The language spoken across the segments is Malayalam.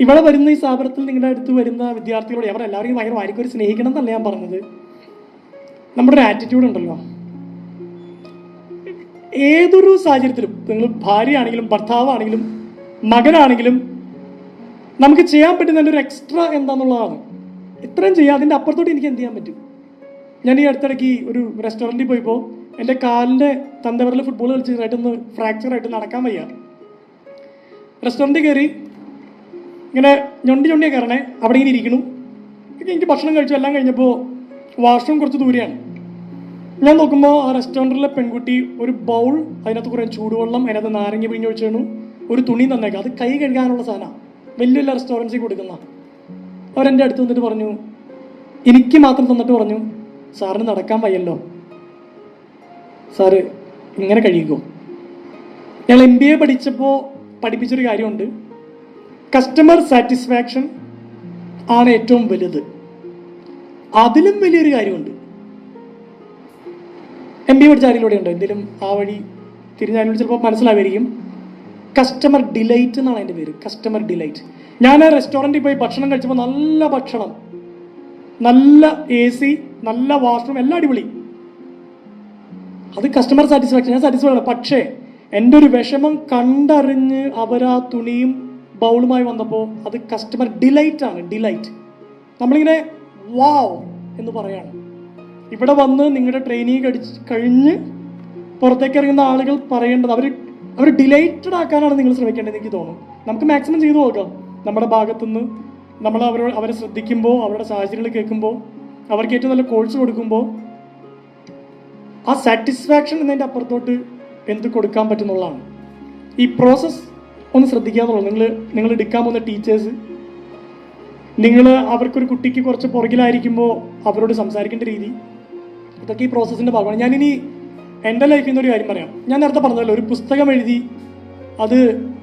ഇവിടെ വരുന്ന ഈ സ്ഥാപനത്തിൽ നിങ്ങളുടെ അടുത്ത് വരുന്ന വിദ്യാർത്ഥികളോട് അവർ എല്ലാവരെയും ഭയങ്കര വാരിക്കൊരു സ്നേഹിക്കണം എന്നല്ല ഞാൻ പറഞ്ഞത്. നമ്മുടെ ഒരു ആറ്റിറ്റ്യൂഡ് ഉണ്ടല്ലോ. ഏതൊരു സാഹചര്യത്തിലും നിങ്ങൾ ഭാര്യയാണെങ്കിലും ഭർത്താവാണെങ്കിലും മകനാണെങ്കിലും നമുക്ക് ചെയ്യാൻ പറ്റുന്ന ഒരു എക്സ്ട്രാ എന്താന്നുള്ളതാണ്. ഇത്രയും ചെയ്യാം. അതിന്റെ അപ്പുറത്തോട്ട് എനിക്ക് എന്ത് ചെയ്യാൻ പറ്റും? ഞാൻ ഈ അടുത്തിടയ്ക്ക് ഒരു റെസ്റ്റോറന്റിൽ പോയപ്പോൾ എന്റെ കാലിന്റെ തന്തവരിൽ ഫുട്ബോൾ കളിച്ചതായിട്ടൊന്ന് ഫ്രാക്ചർ ആയിട്ട് നടക്കാൻ വയ്യ. റെസ്റ്റോറന്റിൽ കയറി ഇങ്ങനെ ഞൊണ്ടി ഞൊണ്ടിയാ കയറണേ. അവിടെ ഇങ്ങനെ ഇരിക്കണു. എനിക്ക് ഭക്ഷണം കഴിച്ചു. എല്ലാം കഴിഞ്ഞപ്പോൾ വാഷ്റൂം കുറച്ച് ദൂരെയാണ്. ഞാൻ നോക്കുമ്പോൾ ആ റെസ്റ്റോറന്റിലെ പെൺകുട്ടി ഒരു ബൗൾ അതിനകത്ത് കുറേ ചൂടുവെള്ളം അതിനകത്ത് നാരങ്ങ പിഴിഞ്ഞ് വെച്ചിരുന്നു ഒരു തുണി തന്നേക്കാം. അത് കൈ കഴുകാനുള്ള സാധനമാണ് വലിയ വലിയ റെസ്റ്റോറന്റ്സിൽ കൊടുക്കുന്ന. അവരെന്റെ അടുത്ത് വന്നിട്ട് പറഞ്ഞു എനിക്ക് മാത്രം തന്നിട്ട് പറഞ്ഞു സാറിന് നടക്കാൻ വയ്യല്ലോ. സാറ് ഇങ്ങനെ കഴിയുമോ ഞങ്ങൾ എം ബി എ പഠിച്ചപ്പോൾ പഠിപ്പിച്ചൊരു കാര്യമുണ്ട്. കസ്റ്റമർ സാറ്റിസ്ഫാക്ഷൻ ആണ് ഏറ്റവും വലുത്. അതിലും വലിയൊരു കാര്യമുണ്ട്. എം ബി പഠിച്ച ആരെങ്കിലും ഉണ്ടോ എന്തെങ്കിലും ആ വഴി തിരിഞ്ഞാലും ചിലപ്പോൾ മനസ്സിലാവായിരിക്കും കസ്റ്റമർ ഡിലൈറ്റ് എന്നാണ് അതിന്റെ പേര്. കസ്റ്റമർ ഡിലൈറ്റ് ഞാൻ ആ റെസ്റ്റോറന്റിൽ പോയി ഭക്ഷണം കഴിച്ചപ്പോൾ നല്ല ഭക്ഷണം നല്ല എ സി നല്ല വാഷ്റൂം എല്ലാം അടിപൊളി. അത് കസ്റ്റമർ സാറ്റിസ്ഫാക്ഷൻ ഞാൻ സാറ്റിസ്ഫൈഡ് ആണ്. പക്ഷേ എന്റെ ഒരു വിഷമം കണ്ടറിഞ്ഞ് അവരാ തുണിയും ബൗളുമായി വന്നപ്പോൾ അത് കസ്റ്റമർ ഡിലൈറ്റ് ആണ് ഡിലൈറ്റ് നമ്മളിങ്ങനെ വാവ് എന്ന് പറയാണ്. ഇവിടെ വന്ന് നിങ്ങളുടെ ട്രെയിനിങ് കടിച്ച് കഴിഞ്ഞ് പുറത്തേക്ക് ഇറങ്ങുന്ന ആളുകൾ പറയേണ്ടത് അവർ അവർ ഡിലൈറ്റഡ് ആക്കാനാണ് നിങ്ങൾ ശ്രമിക്കേണ്ടത് എനിക്ക് തോന്നുന്നു. നമുക്ക് മാക്സിമം ചെയ്തു നോക്കാം. നമ്മുടെ ഭാഗത്തുനിന്ന് നമ്മൾ അവരോട് അവരെ ശ്രദ്ധിക്കുമ്പോൾ അവരുടെ സാഹചര്യങ്ങൾ കേൾക്കുമ്പോൾ അവർക്ക് ഏറ്റവും നല്ല കോഴ്സ് കൊടുക്കുമ്പോൾ ആ സാറ്റിസ്ഫാക്ഷൻ എന്നതിന്റെ അപ്പുറത്തോട്ട് എന്ത് കൊടുക്കാൻ പറ്റുന്നുള്ളതാണ്. ഈ പ്രോസസ്സ് ഒന്ന് ശ്രദ്ധിക്കുക എന്നുള്ളത് നിങ്ങൾ നിങ്ങൾ എടുക്കാൻ പോകുന്ന ടീച്ചേഴ്സ് നിങ്ങൾ അവർക്കൊരു കുട്ടിക്ക് കുറച്ച് പുറകിലായിരിക്കുമ്പോൾ അവരോട് സംസാരിക്കേണ്ട രീതി. ഇതൊക്കെ ഈ പ്രോസസ്സിന്റെ ഭാഗമാണ്. ഞാനിനി എന്റെ ലൈഫിൽ നിന്നൊരു കാര്യം പറയാം. ഞാൻ നേരത്തെ പറഞ്ഞല്ലോ ഒരു പുസ്തകം എഴുതി അത്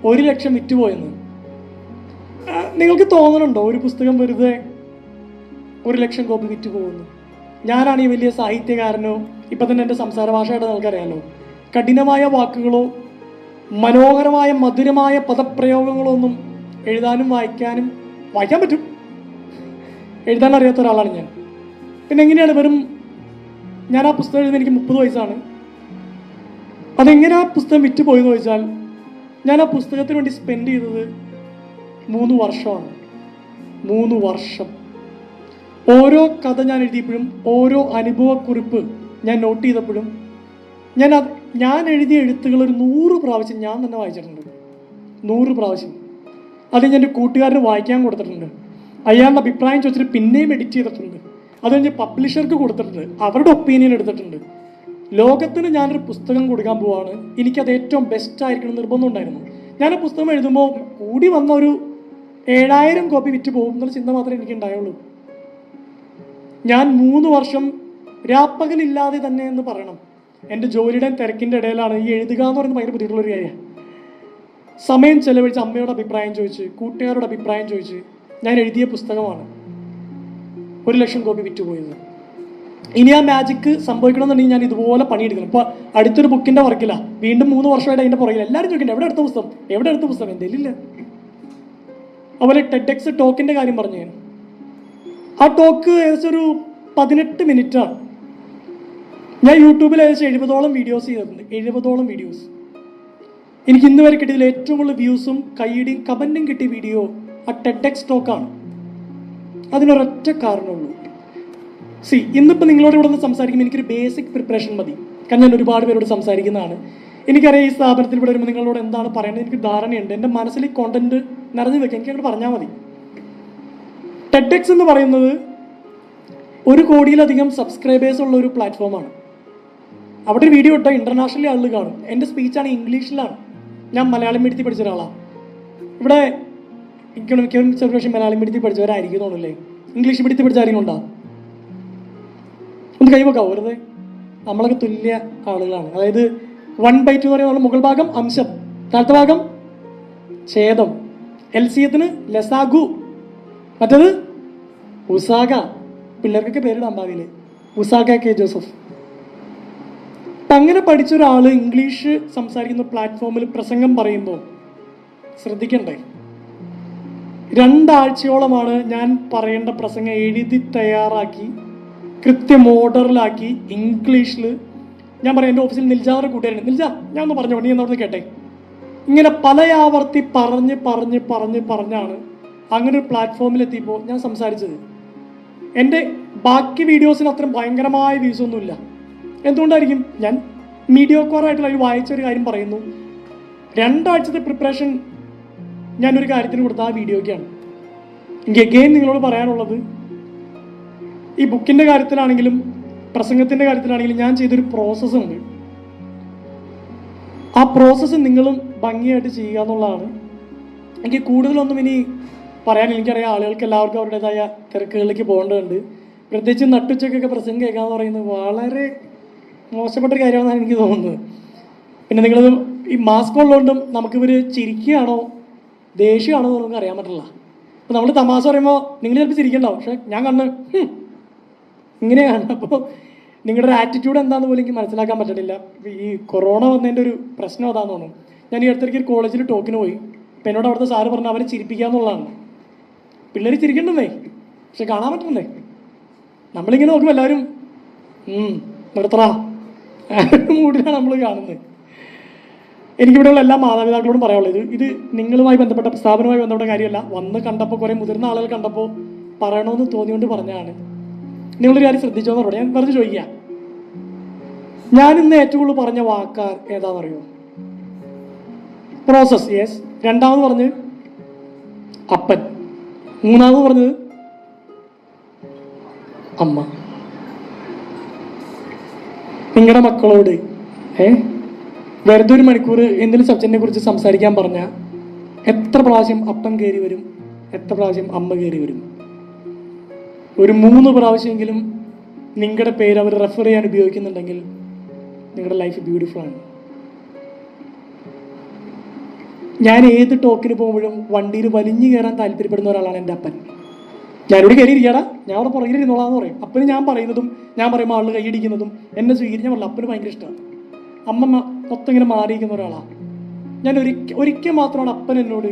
ഒരു ലക്ഷം വിറ്റുപോയെന്ന് പോയെന്ന് നിങ്ങൾക്ക് തോന്നണുണ്ടോ ഒരു പുസ്തകം വെറുതെ ഒരു ലക്ഷം കോപ്പി വിറ്റ് പോകുന്നു ഞാനാണ് ഈ വലിയ സാഹിത്യകാരനോ ഇപ്പം തന്നെ എന്റെ സംസാര ഭാഷയുടെ നിങ്ങൾക്കറിയാലോ കഠിനമായ വാക്കുകളോ മനോഹരമായ മധുരമായ പദപ്രയോഗങ്ങളൊന്നും എഴുതാനും വായിക്കാനും വായിക്കാൻ പറ്റും. എഴുതാൻ അറിയാത്ത ഒരാളാണ് ഞാൻ. പിന്നെ എങ്ങനെയാണ് വെറും ഞാൻ ആ പുസ്തകം എഴുതുന്ന എനിക്ക് മുപ്പത് വയസ്സാണ്. അതെങ്ങനെ ആ പുസ്തകം വിറ്റ് പോയെന്ന് ചോദിച്ചാൽ ഞാൻ ആ പുസ്തകത്തിന് വേണ്ടി സ്പെൻഡ് ചെയ്തത് മൂന്ന് വർഷമാണ്. മൂന്ന് വർഷം. ഓരോ കഥ ഞാൻ എഴുതിയപ്പോഴും ഓരോ അനുഭവക്കുറിപ്പ് ഞാൻ നോട്ട് ചെയ്തപ്പോഴും ഞാൻ ഞാൻ എഴുതിയ എഴുത്തുകൾ ഒരു നൂറ് പ്രാവശ്യം ഞാൻ തന്നെ വായിച്ചിട്ടുണ്ട്. നൂറ് പ്രാവശ്യം. അത് ഞാൻ എന്റെ കൂട്ടുകാരന് വായിക്കാൻ കൊടുത്തിട്ടുണ്ട്. അയാളുടെ അഭിപ്രായം ചോദിച്ചിട്ട് പിന്നെയും എഡിറ്റ് ചെയ്തിട്ടുണ്ട്. അത് കഴിഞ്ഞ് പബ്ലിഷർക്ക് കൊടുത്തിട്ടുണ്ട്. അവരുടെ ഒപ്പീനിയൻ എടുത്തിട്ടുണ്ട്. ലോകത്തിന് ഞാനൊരു പുസ്തകം കൊടുക്കാൻ പോവാണ്. എനിക്കത് ഏറ്റവും ബെസ്റ്റ് ആയിരിക്കണം നിർബന്ധം ഉണ്ടായിരുന്നു. ഞാൻ പുസ്തകം എഴുതുമ്പോൾ കൂടി വന്ന ഒരു ഏഴായിരം കോപ്പി വിറ്റ് പോകും എന്നുള്ള ചിന്ത മാത്രമേ എനിക്ക് ഉണ്ടായുള്ളൂ. ഞാൻ മൂന്ന് വർഷം രാപ്പകലില്ലാതെ തന്നെ എന്ന് പറയണം. എന്റെ ജോലിയുടെ തിരക്കിന്റെ ഇടയിലാണ് ഈ എഴുതുക എന്ന് പറയുന്നത് ഭയങ്കര ബുദ്ധിമുട്ടുള്ളൊരു കാര്യമാണ്. സമയം ചെലവഴിച്ച് അമ്മയോട് അഭിപ്രായം ചോദിച്ച് കൂട്ടുകാരുടെ അഭിപ്രായം ചോദിച്ച് ഞാൻ എഴുതിയ പുസ്തകമാണ് ഒരു ലക്ഷം കോപ്പി വിറ്റുപോയത്. ഇനി ആ മാജിക്ക് സംഭവിക്കണമെന്നുണ്ടെങ്കിൽ ഞാൻ ഇതുപോലെ പണിയെടുക്കണം. ഇപ്പോൾ അടുത്തൊരു ബുക്കിന്റെ വർക്കില്ല വീണ്ടും മൂന്ന് വർഷമായിട്ട് അതിന്റെ പുറകിൽ എല്ലാവരും ചോദിക്കണ്ട എവിടെ എടുത്ത പുസ്തകം? എവിടെ എടുത്ത പുസ്തകം? എന്റെ ഇല്ല അതുപോലെ ടെഡെക്സ് ടോക്കിന്റെ കാര്യം പറഞ്ഞു ഞാൻ ആ ടോക്ക് ഏകദേശം ഒരു പതിനെട്ട് മിനിറ്റാണ് ഞാൻ യൂട്യൂബിൽ ഏകദേശം എഴുപതോളം വീഡിയോസ് ചെയ്തിട്ടുണ്ട്. എഴുപതോളം വീഡിയോസ് എനിക്ക് ഇന്ന് വരെ കിട്ടിയതിൽ ഏറ്റവും കൂടുതൽ വ്യൂസും കൈയിടിയും കമന്റും കിട്ടിയ വീഡിയോ ആ ടെഡെക്സ് ടോക്കാണ് അതിനൊരൊറ്റ കാരണമുള്ളൂ. സി ഇന്നിപ്പോൾ നിങ്ങളോട് ഇവിടെ നിന്ന് സംസാരിക്കുമ്പോൾ എനിക്കൊരു ബേസിക് പ്രിപ്പറേഷൻ മതി. കാരണം ഞാൻ ഒരുപാട് പേരോട് സംസാരിക്കുന്നതാണ്. എനിക്കറിയാം ഈ സ്ഥാപനത്തിൽ ഇവിടെ വരുമ്പോൾ നിങ്ങളോട് എന്താണ് പറയേണ്ടത്? എനിക്ക് ധാരണയുണ്ട്. എന്റെ മനസ്സിൽ ഈ കോണ്ടന്റ് നിറഞ്ഞു വെക്കാൻ എനിക്ക് അങ്ങോട്ട് പറഞ്ഞാൽ മതി. ടെഡെക്സ് എന്ന് പറയുന്നത് ഒരു കോടിയിലധികം സബ്സ്ക്രൈബേഴ്സ് ഉള്ള ഒരു പ്ലാറ്റ്ഫോമാണ് അവിടെ ഒരു വീഡിയോ ഇട്ടാൽ ഇന്റർനാഷണലി ആളുകൾ കാണും. എന്റെ സ്പീച്ചാണ് ഇംഗ്ലീഷിലാണ്. ഞാൻ മലയാളം മീഡിയത്തിൽ പഠിച്ച ഒരാളാണ് ഇവിടെ ഇക്കണോമിക്കൽ പക്ഷേ മലയാളം മീഡിയത്തിൽ പഠിച്ചവരായിരിക്കും തോന്നുന്നില്ലേ ഇംഗ്ലീഷ് മീഡിയത്തിൽ പഠിച്ച ആരെങ്കിലും ഉണ്ടോ? ഒന്ന് കൈവക്കാം വെറുതെ? നമ്മളൊക്കെ തുല്യ ആളുകളാണ്. അതായത് വൺ ബൈ ടു പറയുന്ന മുകൾ ഭാഗം അംശം താഴത്തെ ഭാഗം ഛേദം. L C എത്തിന് ലസാഗു. മറ്റത് ഉസാഗ. പിള്ളേർക്കൊക്കെ പേരിടാൻ ഭാവിയിൽ ഉസാഗ കെ ജോസഫ്. അപ്പം അങ്ങനെ പഠിച്ച ഒരാൾ ഇംഗ്ലീഷ് സംസാരിക്കുന്ന പ്ലാറ്റ്ഫോമിൽ പ്രസംഗം പറയുമ്പോൾ ശ്രദ്ധിക്കണ്ടേ? രണ്ടാഴ്ചയോളമാണ് ഞാൻ പറയേണ്ട പ്രസംഗം എഴുതി തയ്യാറാക്കി കൃത്യം ഓർഡറിലാക്കി ഇംഗ്ലീഷിൽ ഞാൻ പറയാം എന്റെ ഓഫീസിൽ നിൽജാറ് കൂട്ടുകാരുണ്ട് നിൽജ ഞാൻ ഒന്ന് പറഞ്ഞു? നീ എന്നോട് കേട്ടെ. ഇങ്ങനെ പല ആവർത്തി പറഞ്ഞ് പറഞ്ഞ് പറഞ്ഞ് പറഞ്ഞാണ് അങ്ങനെ ഒരു പ്ലാറ്റ്ഫോമിൽ എത്തിയപ്പോൾ ഞാൻ സംസാരിച്ചത്. എന്റെ ബാക്കി വീഡിയോസിന് അത്രയും ഭയങ്കരമായ വ്യൂസ് ഒന്നുമില്ല. എന്തുകൊണ്ടായിരിക്കും? ഞാൻ മീഡിയോക്കോറായിട്ടുള്ള ഒരു വായിച്ച ഒരു കാര്യം പറയുന്നു. രണ്ടാഴ്ചത്തെ പ്രിപ്പറേഷൻ ഞാനൊരു കാര്യത്തിന് കൊടുത്ത ആ വീഡിയോയ്ക്കാണ് എനിക്ക് എഗെയിൻ നിങ്ങളോട് പറയാനുള്ളത് ഈ ബുക്കിന്റെ കാര്യത്തിലാണെങ്കിലും പ്രസംഗത്തിന്റെ കാര്യത്തിലാണെങ്കിലും ഞാൻ ചെയ്തൊരു പ്രോസസ്സ് ഉണ്ട്. ആ പ്രോസസ്സ് നിങ്ങളും ഭംഗിയായിട്ട് ചെയ്യുക എന്നുള്ളതാണ്. എനിക്ക് കൂടുതലൊന്നും ഇനി പറയാൻ എനിക്കറിയാം ആളുകൾക്ക് എല്ലാവർക്കും അവരുടേതായ തിരക്കുകളിലേക്ക് പോകേണ്ടതുണ്ട്. പ്രത്യേകിച്ച് നട്ടുച്ചക്കൊക്കെ പ്രസംഗം കേൾക്കാന്ന് പറയുന്നത് വളരെ മോശപ്പെട്ട കാര്യമാണെന്നാണ് എനിക്ക് തോന്നുന്നത്. പിന്നെ നിങ്ങളത് ഈ മാസ്ക് ഉള്ളതുകൊണ്ടും നമുക്കിവർ ചിരിക്കുകയാണോ ദേഷ്യമാണോ എന്ന് നമുക്ക് അറിയാൻ പറ്റില്ല. അപ്പോൾ നമ്മൾ തമാശ പറയുമ്പോൾ നിങ്ങൾ ചിലപ്പോൾ ചിരിക്കണ്ടാവും. പക്ഷെ ഞാൻ കണ്ണ് ഇങ്ങനെയാണ്. അപ്പോൾ നിങ്ങളുടെ ആറ്റിറ്റ്യൂഡ് എന്താണെന്ന് പോലും എനിക്ക് മനസ്സിലാക്കാൻ പറ്റണില്ല. ഈ കൊറോണ വന്നതിന്റെ ഒരു പ്രശ്നം അതാന്ന് തോന്നുന്നു. ഞാൻ ഈ അടുത്തേക്ക് ഒരു കോളേജിൽ ടോക്കിന് പോയി. അപ്പം എന്നോട് അവിടുത്തെ സാറ് പറഞ്ഞു അവരെ ചിരിപ്പിക്കുക എന്നുള്ളതാണ്. പിള്ളേർ ചിരിക്കണ്ടെന്നേ. പക്ഷെ കാണാൻ പറ്റണ്ടേ നമ്മളിങ്ങനെ നോക്കുമ്പോൾ എല്ലാവരും മൂഡിലാണ് നമ്മൾ കാണുന്നത്. എനിക്കിവിടെയുള്ള എല്ലാ മാതാപിതാക്കളോടും പറയാനുള്ളത് ഇത് നിങ്ങളുമായി ബന്ധപ്പെട്ട സ്ഥാപനവുമായി ബന്ധപ്പെട്ട കാര്യമല്ല. വന്ന് കണ്ടപ്പോൾ കുറേ മുതിർന്ന ആളുകൾ കണ്ടപ്പോൾ പറയണമെന്ന് തോന്നിയോണ്ട് പറഞ്ഞതാണ്. നിങ്ങളൊരു കാര്യം ശ്രദ്ധിച്ചോ എന്ന് പറഞ്ഞു ഞാൻ പറഞ്ഞു ചോദിക്കാം. ഞാൻ ഇന്ന് ഏറ്റവും കൂടുതൽ പറഞ്ഞ വാക്ക് ഏതാണെന്നറിയോ പ്രോസസ് യെസ് രണ്ടാമത് പറഞ്ഞ് അപ്പൻ. മൂന്നാമത് പറഞ്ഞത് അമ്മ. നിങ്ങളുടെ മക്കളോട് ഏ? വെറുതെ ഒരു മണിക്കൂർ എന്തെങ്കിലും സബ്ജക്റ്റിനെ കുറിച്ച് സംസാരിക്കാൻ പറഞ്ഞാൽ എത്ര പ്രാവശ്യം അപ്പൻ കയറി വരും എത്ര പ്രാവശ്യം അമ്മ കയറി വരും? ഒരു മൂന്ന് പ്രാവശ്യമെങ്കിലും നിങ്ങളുടെ പേര് അവർ റെഫർ ചെയ്യാൻ ഉപയോഗിക്കുന്നുണ്ടെങ്കിൽ നിങ്ങളുടെ ലൈഫ് ബ്യൂട്ടിഫുൾ ആണ്. ഞാൻ ഏത് ടോക്കിന് പോകുമ്പോഴും വണ്ടിയിൽ വലിഞ്ഞു കയറാൻ താല്പര്യപ്പെടുന്ന ഒരാളാണ് എന്റെ അപ്പൻ. ഞാനിവിടെ ഇവിടെ ഇരിക്കാടാ ഞാൻ അവിടെ പുറകിൽ ഇരുന്നോളാന്ന് പറയും. അപ്പന് ഞാൻ പറയുന്നതും ഞാൻ പറയുമ്പോൾ ആളുകൾ കൈയടിക്കുന്നതും എന്നെ സ്വീകരിക്കാൻ പറഞ്ഞില്ല അപ്പന് ഭയങ്കര ഇഷ്ടമാണ് അമ്മ മൊത്തം ഇങ്ങനെ മാറിയിരിക്കുന്ന ഒരാളാണ് ഞാൻ ഒരിക്കൽ ഒരിക്കൽ മാത്രമാണ് അപ്പൻ എന്നോട്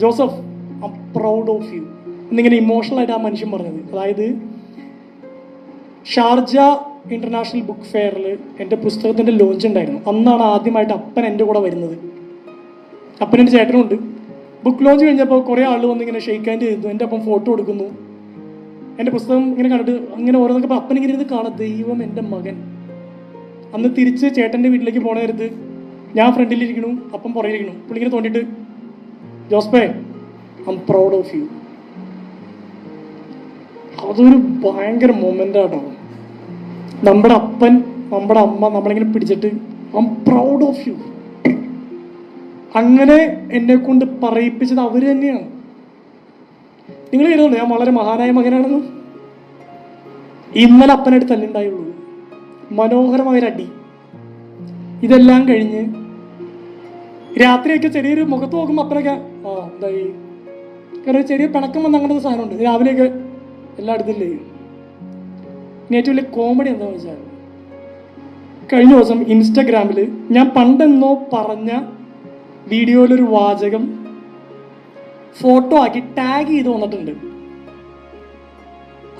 Joseph I proud of you എന്നിങ്ങനെ ഇമോഷണൽ ആയിട്ട് ആ മനുഷ്യൻ പറഞ്ഞത്. അതായത് ഷാർജ ഇന്റർനാഷണൽ ബുക്ക് ഫെയറിൽ എന്റെ പുസ്തകത്തിന്റെ ലോഞ്ച് ഉണ്ടായിരുന്നു. അന്നാണ് ആദ്യമായിട്ട് അപ്പൻ എന്റെ കൂടെ വരുന്നത്. അപ്പൻ എന്റെ ചേട്ടനുണ്ട്. ബുക്ക് ലോഞ്ച് കഴിഞ്ഞപ്പോൾ കുറേ ആൾ വന്ന് ഇങ്ങനെ ഷെയ്ക്ക് ഹാൻഡ് ചെയ്തു. എന്റെ അപ്പം ഫോട്ടോ എടുക്കുന്നു. എന്റെ പുസ്തകം ഇങ്ങനെ കണ്ടിട്ട് അങ്ങനെ ഓരോന്നൊക്കെ അപ്പൻ ഇങ്ങനെ ഇരുന്ന് കാണാം. ദൈവം എന്റെ മകൻ. അന്ന് തിരിച്ച് ചേട്ടന്റെ വീട്ടിലേക്ക് പോണ ഞാൻ ഫ്രണ്ടിലിരിക്കണു അപ്പം പുറകിലിരിക്കണു പുള്ളിങ്ങനെ തോണ്ടിയിട്ട് ജോസ്പേ ഐ പ്രൗഡ് ഓഫ് യു അതൊരു ഭയങ്കര മൊമെന്റ് ആട്ടോ. നമ്മുടെ അപ്പൻ നമ്മുടെ അമ്മ നമ്മളിങ്ങനെ പിടിച്ചിട്ട് ഐ പ്രൗഡ് ഓഫ് യു അങ്ങനെ എന്നെ കൊണ്ട് പറയിപ്പിച്ചത് അവർ തന്നെയാണ്. നിങ്ങൾ കരുതുന്നു ഞാൻ വളരെ മഹാനായ മകനാണെന്ന്. ഇന്നലെ അപ്പനായിട്ട് മനോഹരമായ അടി. ഇതെല്ലാം കഴിഞ്ഞ് രാത്രിയൊക്കെ ചെറിയൊരു മുഖത്ത് നോക്കുമ്പോൾ അപ്പനൊക്കെ ആ എന്തായി? കാരണം ചെറിയ പിണക്കം വന്ന അങ്ങനത്തെ സാധനമുണ്ട്. രാവിലെയൊക്കെ എല്ലാം അടുത്തില്ലേ ഇനി ഏറ്റവും വലിയ കോമഡി എന്താണെന്ന് വെച്ചാൽ കഴിഞ്ഞ ദിവസം ഇൻസ്റ്റഗ്രാമിൽ ഞാൻ പണ്ടെന്നോ പറഞ്ഞ വീഡിയോയിലൊരു വാചകം ഫോട്ടോ ആക്കി ടാഗ് ചെയ്ത് വന്നിട്ടുണ്ട്.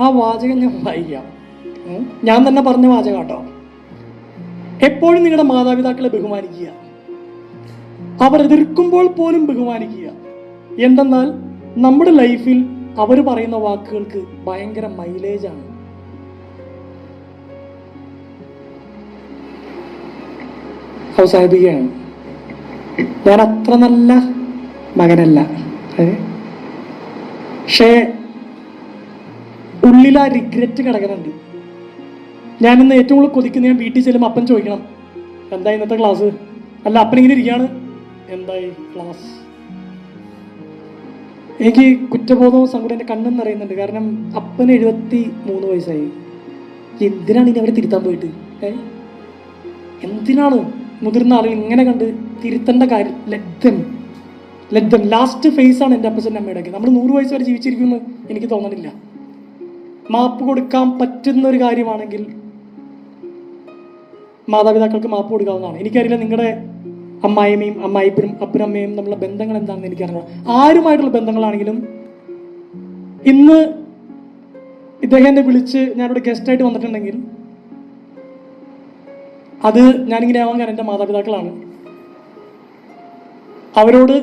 ആ വാചകം ഞാൻ വായിക്കാം. ഞാൻ തന്നെ പറഞ്ഞ വാചകം കേട്ടോ എപ്പോഴും നിങ്ങളുടെ മാതാപിതാക്കളെ ബഹുമാനിക്കുക. അവർ എതിർക്കുമ്പോൾ പോലും ബഹുമാനിക്കുക. എന്തെന്നാൽ നമ്മുടെ ലൈഫിൽ അവർ പറയുന്ന വാക്കുകൾക്ക് ഭയങ്കര മൈലേജ് ആണ്. അവസാനിപ്പിക്കുകയാണ് ഞാൻ അത്ര നല്ല മകനല്ല. പക്ഷേ ഉള്ളിൽ ആ റിഗ്രറ്റ് കിടക്കുന്നുണ്ട്. ഞാനിന്ന് ഏറ്റവും കൂടുതൽ കൊതിക്കുന്ന ഞാൻ വീട്ടിൽ ചെല്ലുമ്പോൾ അപ്പൻ ചോദിക്കണം എന്താ ഇന്നത്തെ ക്ലാസ് അല്ല അപ്പൻ ഇങ്ങനെ ഇരിക്കുകയാണ്. എന്തായി ക്ലാസ് എനിക്ക് കുറ്റബോധവും സങ്കടം എന്റെ കണ്ണെന്ന് അറിയുന്നുണ്ട്. കാരണം അപ്പന് എഴുപത്തി മൂന്ന് വയസ്സായി. എന്തിനാണ് ഇനി അവരെ തിരുത്താൻ പോയിട്ട്? എന്തിനാണ്? മുതിർന്ന ആളുകൾ ഇങ്ങനെ കണ്ട് തിരുത്തേണ്ട കാര്യം ലഗ്ധം ലഗ്ധം ലാസ്റ്റ് ഫേസ് ആണ് എന്റെ അപ്പച്ചന്റെ അമ്മയുടെ നമ്മൾ നൂറ് വയസ്സ് വരെ ജീവിച്ചിരിക്കുമെന്ന് എനിക്ക് തോന്നണില്ല. മാപ്പ് കൊടുക്കാൻ പറ്റുന്ന ഒരു കാര്യമാണെങ്കിൽ മാതാപിതാക്കൾക്ക് മാപ്പ് കൊടുക്കാവുന്നതാണ്. എനിക്കറിയില്ല നിങ്ങളുടെ അമ്മായിമ്മയും അമ്മായിപ്പനും അപ്പനമ്മയും തമ്മിലുള്ള ബന്ധങ്ങൾ എന്താണെന്ന് എനിക്കറിയാം ആരുമായിട്ടുള്ള ബന്ധങ്ങളാണെങ്കിലും ഇന്ന് ഇദ്ദേഹം എന്നെ വിളിച്ച് ഞാനിവിടെ ഗസ്റ്റായിട്ട് വന്നിട്ടുണ്ടെങ്കിൽ അത് ഞാനിങ്ങനെ ആവാൻ കാരണം എന്റെ മാതാപിതാക്കളാണ്. അവരോട്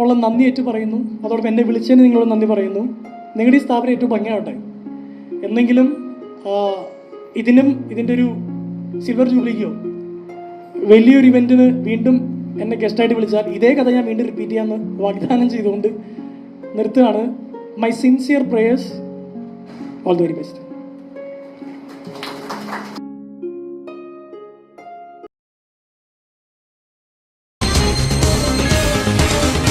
ഉള്ള നന്ദി ഏറ്റു പറയുന്നു. അതോടൊപ്പം എന്നെ വിളിച്ചതിന് നിങ്ങളോട് നന്ദി പറയുന്നു. നിങ്ങളുടെ ഈ സ്ഥാപനം ഏറ്റവും ഭംഗിയാവട്ടെ. എന്നെങ്കിലും ഇതിനും ഇതിന്റെ ഒരു സിൽവർ ജൂബിലിക്കോ വലിയൊരു ഇവന്റിന് വീണ്ടും എന്നെ ഗസ്റ്റായിട്ട് വിളിച്ചാൽ ഇതേ കഥ ഞാൻ വീണ്ടും റിപ്പീറ്റ് ചെയ്യാമെന്ന് വാഗ്ദാനം ചെയ്തുകൊണ്ട് നിർത്തുകയാണ്. My sincere prayers all the very best